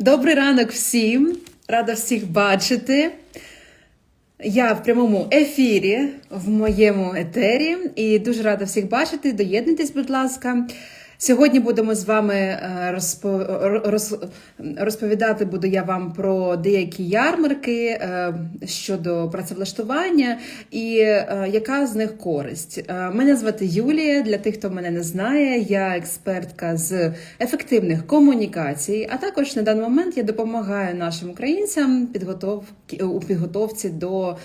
Добрий ранок всім! Рада всіх бачити. Я в прямому ефірі в моєму етері і дуже рада всіх бачити. Доєднуйтесь, будь ласка. Сьогодні будемо з вами е, розповідати буду я вам про деякі ярмарки е, щодо працевлаштування і е, яка з них користь. Мене звати Юлія. Для тих, хто мене не знає, я експертка з ефективних комунікацій. А також на даний момент я допомагаю нашим українцям у підготовці до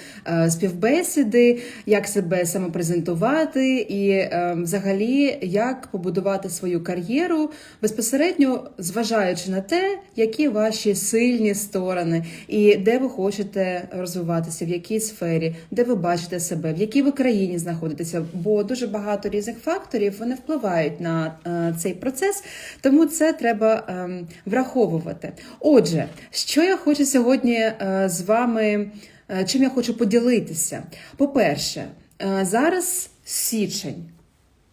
співбесіди, як себе самопрезентувати і взагалі як побудувати свою кар'єру безпосередньо зважаючи на те, які ваші сильні сторони, і де ви хочете розвиватися, в якій сфері, де ви бачите себе, в якій ви країні знаходитеся, бо дуже багато різних факторів вони впливають на е, цей процес, тому це треба ем, враховувати. Отже, що я хочу сьогодні е, з вами, е, чим я хочу поділитися? По-перше, е, зараз січень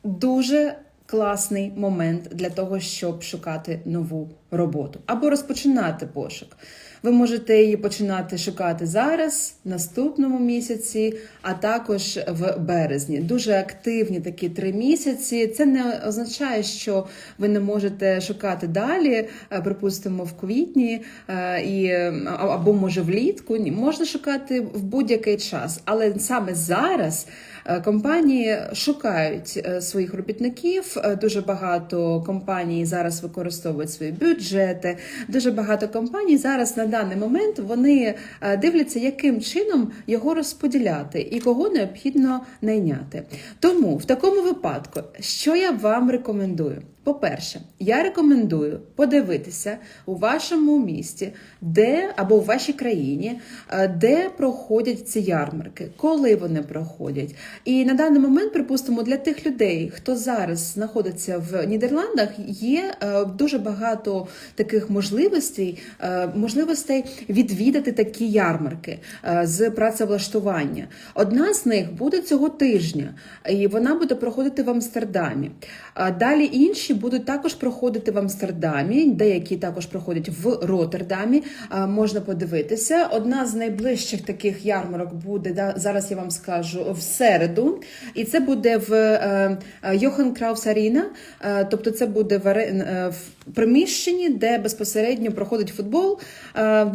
дуже класний момент для того, щоб шукати нову роботу або розпочинати пошук. Ви можете її починати шукати зараз, наступному місяці, а також в березні. Дуже активні такі три місяці. Це не означає, що ви не можете шукати далі, е, припустимо, в квітні е, і або може влітку. Ні, можна шукати в будь-який час, але саме зараз. Е, Компанії шукають е, своїх робітників. Е, Дуже багато компаній зараз використовують свої бюджети. Дуже багато компаній зараз на даний момент вони дивляться, яким чином його розподіляти і кого необхідно найняти. Тому в такому випадку, що я вам рекомендую? По-перше, я рекомендую подивитися у вашому місті, де або у вашій країні, е, де проходять ці ярмарки, коли вони проходять. І на даний момент, припустимо, для тих людей, хто зараз знаходиться в Нідерландах, є е, дуже багато таких можливостей, е, можливостей відвідати такі ярмарки з працевлаштування. Одна з них буде цього тижня, і вона буде проходити в Амстердамі. Далі інші будуть також проходити в Амстердамі, деякі також проходять в Роттердамі. Можна подивитися. Одна з найближчих таких ярмарок буде да, зараз. Я вам скажу в середу, і це буде в е, е, Йохан Краус Аріна. Е, тобто, це буде в, приміщенні, де безпосередньо проходить футбол.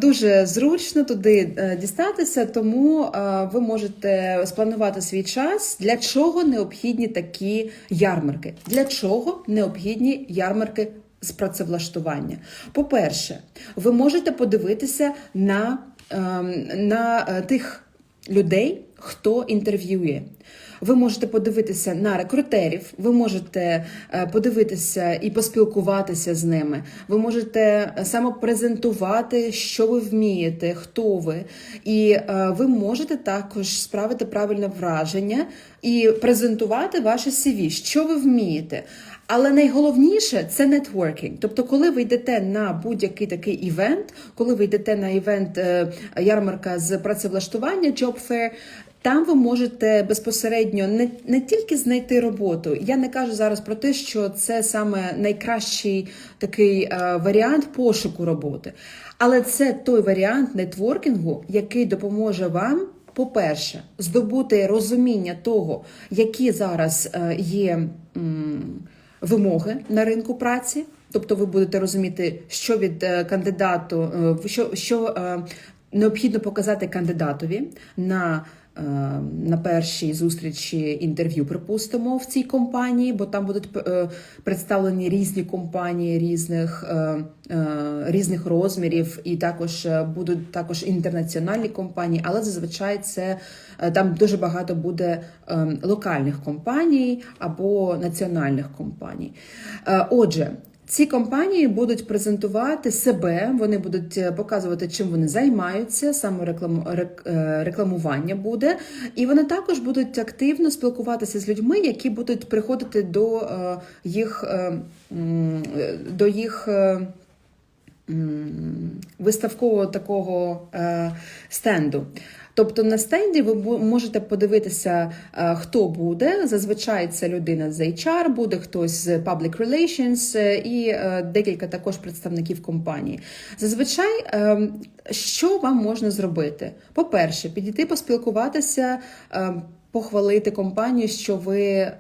Дуже зручно туди дістатися, тому ви можете спланувати свій час. Для чого необхідні такі ярмарки? Для чого необхідні ярмарки з працевлаштування? По-перше, ви можете подивитися на, ем, на е, тих людей, хто інтерв'ює. Ви можете подивитися на рекрутерів, ви можете е, подивитися і поспілкуватися з ними. Ви можете самопрезентувати, що ви вмієте, хто ви, і е, ви можете також справити правильне враження і презентувати ваше CV, що ви вмієте. Але найголовніше це нетворкінг. Тобто, коли ви йдете на будь-який такий івент, коли ви йдете на івент е, ярмарка з працевлаштування, job fair, там ви можете безпосередньо не, не тільки знайти роботу. Я не кажу зараз про те, що це саме найкращий такий е, варіант пошуку роботи, але це той варіант нетворкінгу, який допоможе вам. По-перше, здобути розуміння того, які зараз е, є вимоги на ринку праці, тобто ви будете розуміти, що від е, кандидату, що, що необхідно показати кандидатові на. Е, На першій зустрічі інтерв'ю, припустимо, в цій компанії, бо там будуть е, представлені різні компанії різних, е, різних розмірів, і також будуть також інтернаціональні компанії, але зазвичай це там дуже багато буде локальних компаній або національних компаній. Отже, ці компанії будуть презентувати себе, вони будуть е, показувати, чим вони займаються, саме е, рекламування буде, і вони також будуть активно спілкуватися з людьми, які будуть приходити до е, їх до їх. Виставкового такого е, стенду. Тобто на стенді ви можете подивитися, е, хто буде. Зазвичай це людина з HR, буде хтось з Public Relations е, і е, декілька також представників компанії. Зазвичай, е, що вам можна зробити? По-перше, підійти поспілкуватися. е, Похвалити компанію, що ви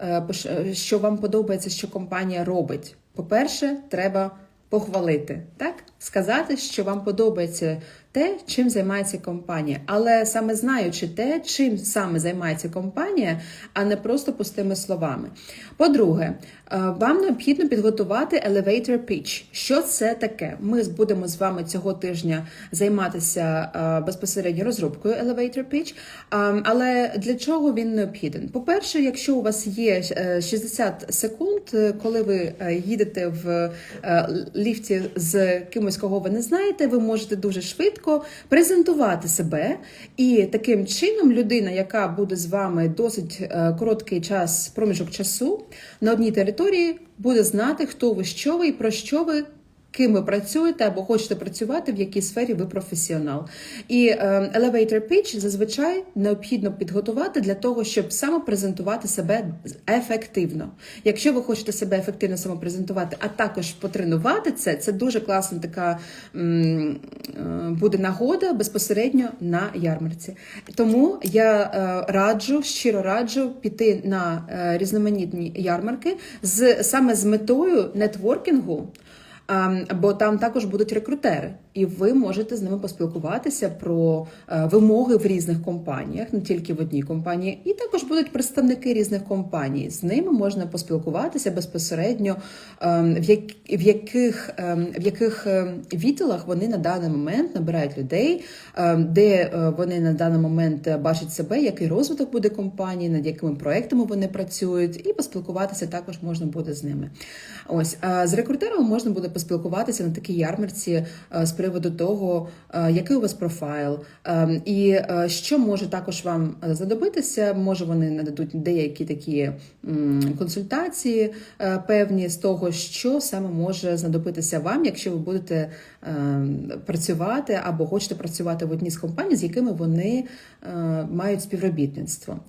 що вам подобається, що компанія робить. По-перше, треба похвалити, так? Сказати, що вам подобається те, чим займається компанія. Але саме знаючи те, чим саме займається компанія, а не просто пустими словами. По-друге, е, вам необхідно підготувати elevator pitch. Що це таке? Ми будемо з вами цього тижня займатися е, безпосередньо розробкою elevator pitch. Але для чого він необхіден? По-перше, якщо у вас є е, 60 секунд, е, коли ви е, їдете в е, ліфті з кимось, кого ви не знаєте, ви можете дуже швидко презентувати себе, і таким чином людина, яка буде з вами досить е, короткий час, проміжок часу на одній території, буде знати, хто ви, що ви і про що ви. Ким ви працюєте або хочете працювати, в якій сфері ви професіонал. І е, elevator pitch зазвичай необхідно підготувати для того, щоб самопрезентувати себе ефективно. Якщо ви хочете себе ефективно самопрезентувати, а також потренувати це, це дуже класна така е, буде нагода безпосередньо на ярмарці. Тому я е, раджу, щиро раджу піти на е, різноманітні ярмарки з саме з метою нетворкінгу. А, Бо там також будуть рекрутери, і ви можете з ними поспілкуватися про е, вимоги в різних компаніях, не тільки в одній компанії, і також будуть представники різних компаній. З ними можна поспілкуватися безпосередньо, е, в, як, в яких е, в яких е, відділах вони на даний момент набирають людей, е, де е, вони на даний момент е, бачать себе, який розвиток буде компанії, над якими проектами вони працюють, і поспілкуватися також можна буде з ними. Ось з рекрутером можна буде поспілкуватися на такій ярмарці е, приводу того, е, який у вас профайл, е, і е, що може також вам е, знадобитися. Може, вони нададуть деякі такі консультації певні з того, що саме може знадобитися вам, якщо ви будете е, працювати або хочете працювати в одній з компаній, з якими вони мають співробітництво.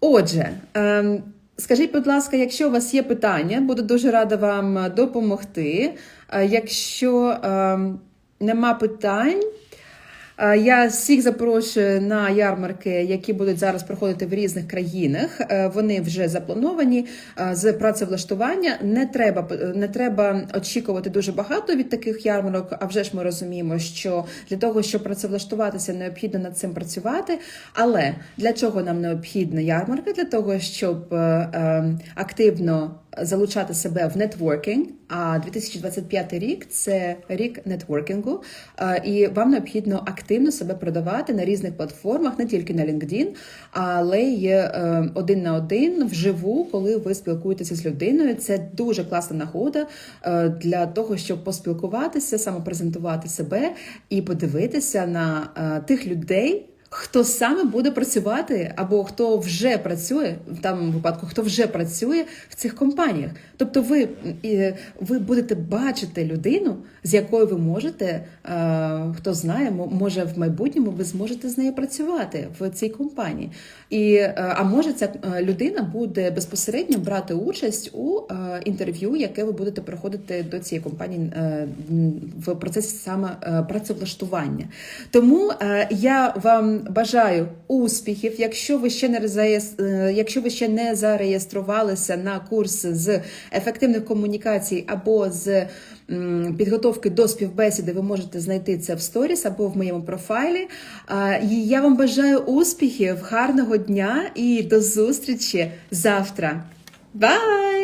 Отже, ем, скажіть, будь ласка, якщо у вас є питання, буду дуже рада вам допомогти. Якщо ем, нема питань, е, я всіх запрошую на ярмарки, які будуть зараз проходити в різних країнах. Е, Вони вже заплановані е, з працевлаштування. Не треба не треба очікувати дуже багато від таких ярмарок. А вже ж ми розуміємо, що для того, щоб працевлаштуватися, необхідно над цим працювати. Але для чого нам необхідна ярмарка? Для того, щоб активно залучати себе в нетворкінг. А 2025 рік це рік нетворкінгу, і вам необхідно активно себе продавати на різних платформах, не тільки на LinkedIn, але й е, один на один вживу, коли ви спілкуєтеся з людиною. Це дуже класна нагода е, для того, щоб поспілкуватися, самопрезентувати себе і подивитися на е, тих людей. Хто саме буде працювати, або хто вже працює в даному випадку, хто вже працює в цих компаніях? Тобто, ви ви будете бачити людину, з якою ви можете, е, хто знає, може в майбутньому ви зможете з нею працювати в цій компанії. І е, а може ця е, людина буде безпосередньо брати участь у інтерв'ю, яке ви будете проходити до цієї компанії в процесі саме працевлаштування. Тому я вам бажаю успіхів. Якщо ви ще не е, якщо ви ще не зареєструвалися на курс з ефективних комунікацій або з підготовки до співбесіди, ви можете знайти це в сторіс або в моєму профайлі. Я вам бажаю успіхів, гарного дня і до зустрічі завтра. Бай!